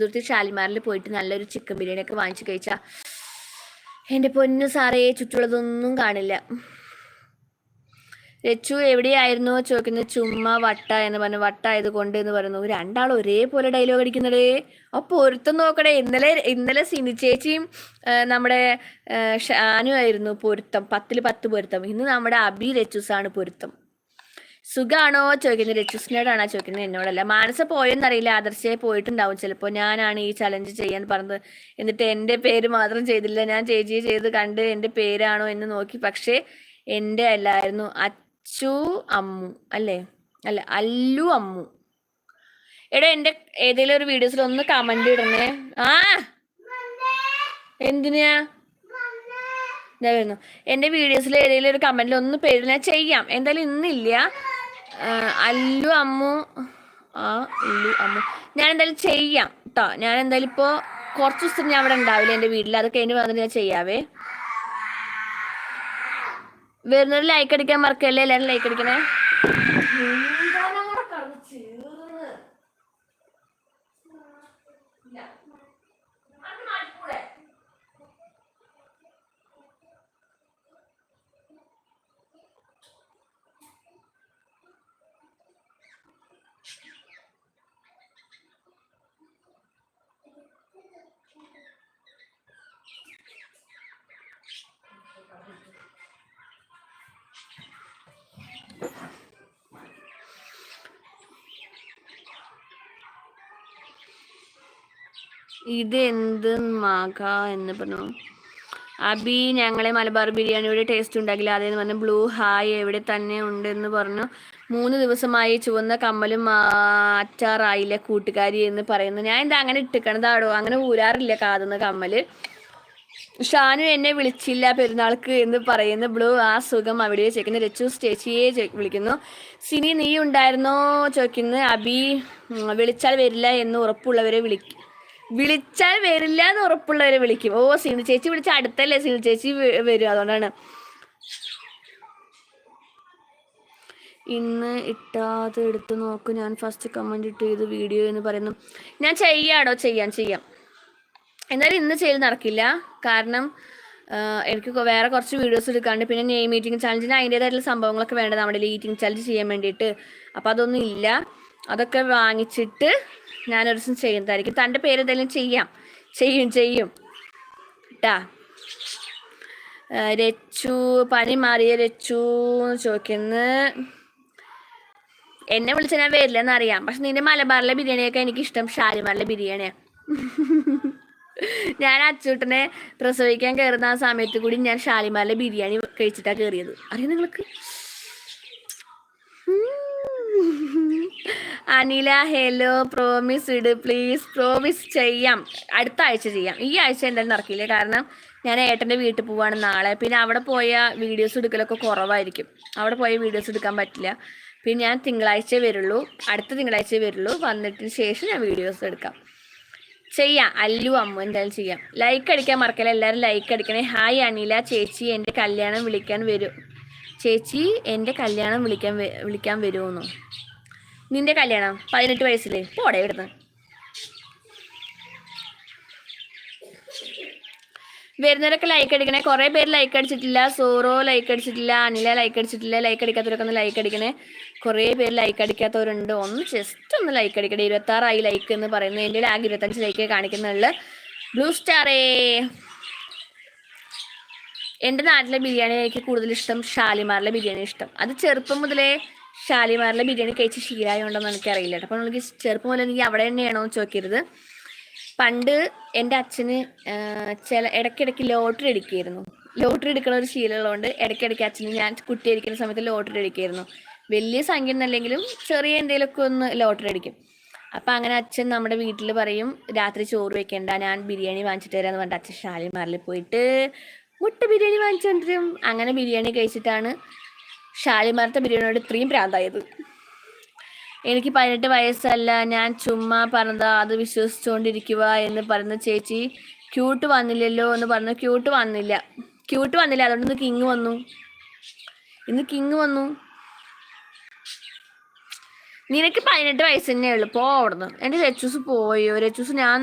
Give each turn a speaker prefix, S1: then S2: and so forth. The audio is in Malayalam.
S1: കുതിർത്തി ഷാലിമാറിൽ പോയിട്ട് നല്ലൊരു ചിക്കൻ ബിരിയാണി ഒക്കെ വാങ്ങിച്ചു കഴിച്ചാൽ എന്റെ പൊന്നു സാറേ ചുറ്റുള്ളതൊന്നും കാണില്ല. രച്ചു എവിടെയായിരുന്നു? ചോദിക്കുന്നത് ചുമ്മാ വട്ട എന്ന് പറഞ്ഞു. വട്ട ആയതുകൊണ്ട് എന്ന് പറയുന്നു. രണ്ടാൾ ഒരേപോലെ ഡയലോഗ് അടിക്കുന്നതേ അപ്പോൾ പൊരുത്തം നോക്കണേ ഇന്നലെ ഇന്നലെ സിനി ചേച്ചിയും നമ്മുടെ ഷാനു ആയിരുന്നു പൊരുത്തം. പത്തിൽ പത്ത് പൊരുത്തം. ഇന്ന് നമ്മുടെ അബി രച്ചുസാണ് പൊരുത്തം. സുഖാണോ ചോദിക്കുന്നത്? രച്ചുസിനോടാണോ ചോദിക്കുന്നത്? എന്നോടല്ല. മാനസ പോയെന്നറിയില്ല. ആദർശയെ പോയിട്ടുണ്ടാവും ചിലപ്പോൾ ഞാനാണ് ഈ ചലഞ്ച് ചെയ്യാൻ പറഞ്ഞത്. എന്നിട്ട് എന്റെ പേര് മാത്രം ചെയ്തില്ല. ഞാൻ ചേച്ചിയെ ചെയ്ത് കണ്ട് എന്റെ പേരാണോ എന്ന് നോക്കി. പക്ഷേ എന്റെ അല്ലായിരുന്നു. അച്ചു അമ്മു. അല്ലേ? അല്ല അല്ലു അമ്മു. എടാ എന്റെ ഏതെങ്കിലും ഒരു വീഡിയോസിൽ ഒന്ന് കമന്റ് ഇടണേ. ആ! എന്തിനാ? ഇതാ വരുന്നു. എന്റെ വീഡിയോസിൽ ഏതെങ്കിലും ഒരു കമന്റിൽ ഒന്ന് പേര് ഞാൻ ചെയ്യാം. എന്തായാലും ഇന്നില്ല. അല്ലു അമ്മു ആ അല്ലു അമ്മു. ഞാൻ എന്തായാലും ചെയ്യാം കേട്ടോ ഞാൻ എന്തായാലും ഇപ്പോൾ കുറച്ച് ദിവസം ഞാൻ അവിടെ ഉണ്ടാവില്ല എന്റെ വീട്ടിൽ. അതൊക്കെ കഴിഞ്ഞ് വന്നിട്ട് ഞാൻ ചെയ്യാവേ. വരുന്നൊരു ലൈക്ക് അടിക്കാൻ മറക്കല്ലേ? എല്ലാവരും ലൈക്ക് അടിക്കണേ? ഇത് എന്ത് മക എന്ന് പറഞ്ഞു. അബി ഞങ്ങളെ മലബാർ ബിരിയാണിയുടെ ടേസ്റ്റ് ഉണ്ടാക്കില്ല. അതേന്ന് പറഞ്ഞു ബ്ലൂ ഹായ് എവിടെ തന്നെ ഉണ്ട് എന്ന് പറഞ്ഞു. മൂന്ന് ദിവസമായി ചുവന്ന കമ്മലും അച്ചാറായില്ല കൂട്ടുകാരി എന്ന് പറയുന്നു. ഞാൻ എന്താ അങ്ങനെ ഇട്ടിക്കണതാടോ അങ്ങനെ ഊരാറില്ല കാതുന്ന കമ്മൽ. ഷാനു എന്നെ വിളിച്ചില്ല പെരുന്നാൾക്ക് എന്ന് പറയുന്നു. ബ്ലൂ ആ സുഖം അവിടെ ചോദിക്കുന്നു. രച്ചു ചേച്ചിയെ വിളിക്കുന്നു. സിനി നീ ഉണ്ടായിരുന്നോ? ചോദിക്കുന്നു. അബി വിളിച്ചാൽ വരില്ല എന്ന് ഉറപ്പുള്ളവരെ വിളിക്കും വിളിച്ചാൽ വരില്ല എന്ന് ഉറപ്പുള്ളവരെ വിളിക്കും. ഓ സിനി ചേച്ചി വിളിച്ച അടുത്തല്ലേ സിനി ചേച്ചി വരും. അതുകൊണ്ടാണ്. ഇന്ന് ഇട്ടാതെ എടുത്ത് നോക്കും. ഞാൻ ഫസ്റ്റ് കമന്റ് ഇട്ട് ചെയ്ത് വീഡിയോ എന്ന് പറയുന്നു. ഞാൻ ചെയ്യാടോ? ചെയ്യാൻ ചെയ്യാം. എന്നാലും ഇന്ന് ചെയ്ത് നടക്കില്ല. കാരണം എനിക്ക് വേറെ കുറച്ച് വീഡിയോസ് എടുക്കാണ്ട് പിന്നെ നെയ് മീറ്റിംഗ് ചാലഞ്ചിന് അതിന്റെതായിട്ടുള്ള സംഭവങ്ങളൊക്കെ വേണ്ടത് നമ്മുടെ ഈറ്റിംഗ് ചാലഞ്ച് ചെയ്യാൻ വേണ്ടിയിട്ട്. അപ്പോൾ അതൊന്നും ഇല്ല. അതൊക്കെ വാങ്ങിച്ചിട്ട് ഞാനൊരു ദിവസം ചെയ്യുന്നതായിരിക്കും. തന്റെ പേര് എന്തെങ്കിലും ചെയ്യാം ചെയ്യും. ചെയ്യും കേട്ടാ രച്ചു പനി മാറിയ രച്ചു ചോദിക്കുന്നു. എന്നെ വിളിച്ച ഞാൻ വരില്ലെന്ന് അറിയാം. പക്ഷെ നിന്റെ മലബാറിലെ ബിരിയാണിയൊക്കെ എനിക്ക് ഇഷ്ടം ഷാലിമാറിലെ ബിരിയാണിയാണ് ഞാൻ അച്ചൂട്ടനെ പ്രസവിക്കാൻ കയറുന്ന ആ സമയത്ത് കൂടി ഞാൻ ഷാലിമാറിലെ ബിരിയാണി കഴിച്ചിട്ടാണ് കയറിയത്. അറിയാം നിങ്ങൾക്ക് അനില ഹലോ പ്രോമിസ് ഇട് പ്ലീസ് പ്രോമിസ് ചെയ്യാം. അടുത്ത ആഴ്ച ചെയ്യാം. ഈ ആഴ്ച എന്തായാലും നടക്കില്ല. കാരണം ഞാൻ ഏട്ടന്റെ വീട്ടിൽ പോവാണ് നാളെ. പിന്നെ അവിടെ പോയ വീഡിയോസ് എടുക്കലൊക്കെ കുറവായിരിക്കും. അവിടെ പോയ വീഡിയോസ് എടുക്കാൻ പറ്റില്ല. പിന്നെ ഞാൻ തിങ്കളാഴ്ച വരുള്ളൂ. അടുത്ത തിങ്കളാഴ്ച വരുള്ളൂ. വന്നിട്ടിന് ശേഷം ഞാൻ വീഡിയോസ് എടുക്കാം. ചെയ്യാം. അല്ലു അമ്മ എന്തായാലും ചെയ്യാം. ലൈക്ക് അടിക്കാൻ മറക്കല്ല? എല്ലാവരും ലൈക്ക് അടിക്കണേ. ഹായ് അനില. ചേച്ചി എന്റെ കല്യാണം വിളിക്കാൻ വരും. ചേച്ചി എന്റെ കല്യാണം വിളിക്കാൻ വിളിക്കാൻ വരുമെന്നോ നിന്റെ കല്യാണം പതിനെട്ട് വയസ്സിൽ. പോടെ ഇവിടുന്ന്. വരുന്നവരൊക്കെ ലൈക്ക് അടിക്കണേ. കുറെ പേര് ലൈക്ക് അടിച്ചിട്ടില്ല. സോറോ ലൈക്ക് അടിച്ചിട്ടില്ല. അനില ലൈക്ക് അടിച്ചിട്ടില്ല. ലൈക്ക് അടിക്കാത്തവരൊക്കെ ഒന്ന് ലൈക്ക് അടിക്കണേ. കുറെ പേര് ലൈക്ക് അടിക്കാത്തവരുണ്ട്. ഒന്ന് ജസ്റ്റ് ഒന്ന് ലൈക്ക് അടിക്കണേ. ഇരുപത്താറായി ലൈക്ക് എന്ന് പറയുന്നത്. എന്റെ ലാഗ് ഇരുപത്തഞ്ച് ലൈക്ക് കാണിക്കുന്നുള്ളു. ബ്ലൂ സ്റ്റാറേ എന്റെ നാട്ടിലെ ബിരിയാണി എനിക്ക് കൂടുതൽ ഇഷ്ടം ഷാലിമാറിലെ ബിരിയാണി ഇഷ്ടം. അത് ചെറുപ്പം മുതലേ ഷാലിമാറിലെ ബിരിയാണി കഴിച്ച് ശീലമായോണ്ടെന്ന് എനിക്കറിയില്ല കേട്ടോ. അപ്പോൾ എനിക്ക് ചെറുപ്പം മുതലേ എനിക്ക് അവിടെ തന്നെയാണോ എന്ന് ചോദിക്കരുത്. പണ്ട് എന്റെ അച്ഛന് ചില ഇടയ്ക്കിടയ്ക്ക് ലോട്ടറി അടിക്കുമായിരുന്നു. ലോട്ടറി എടുക്കണ ഒരു ശീലമുള്ളതുകൊണ്ട് ഇടയ്ക്കിടയ്ക്ക് അച്ഛന് ഞാൻ കുട്ടിയായിരിക്കുന്ന സമയത്ത് ലോട്ടറി അടിക്കുമായിരുന്നു. വലിയ സംഖ്യ ഒന്നല്ലെങ്കിലും ചെറിയ എന്തെങ്കിലുമൊക്കെ ഒന്ന് ലോട്ടറി അടിക്കും. അപ്പം അങ്ങനെ അച്ഛൻ നമ്മുടെ വീട്ടിൽ പറയും രാത്രി ചോറ് വെക്കേണ്ട ഞാൻ ബിരിയാണി വാങ്ങിച്ചിട്ട് തരാമെന്ന് പറഞ്ഞിട്ട് അച്ഛൻ ഷാലിമാറിൽ പോയിട്ട് മുട്ട ബിരിയാണി വാങ്ങിച്ചുകൊണ്ടിരും അങ്ങനെ ബിരിയാണി കഴിച്ചിട്ടാണ് ഷാലിമാരത്തെ ബിരിയാണിയോട് ഇത്രയും പ്രാന്തായത്. എനിക്ക് പതിനെട്ട് വയസ്സല്ല. ഞാൻ ചുമ്മാ പറഞ്ഞതാ അത് വിശ്വസിച്ചുകൊണ്ടിരിക്കുക എന്ന് പറഞ്ഞ ചേച്ചി ക്യൂട്ട് വന്നില്ലല്ലോ എന്ന് പറഞ്ഞു ക്യൂട്ട് വന്നില്ല. ക്യൂട്ട് വന്നില്ല. അതുകൊണ്ട് ഇന്ന് കിങ് വന്നു. ഇന്ന് കിങ് വന്നു. നിനക്ക് പതിനെട്ട് വയസ്സ് തന്നെ ഉള്ളു. പോ അവിടുന്ന്. എന്റെ രച്ചൂസ് പോയോ. രച്ചൂസ് ഞാൻ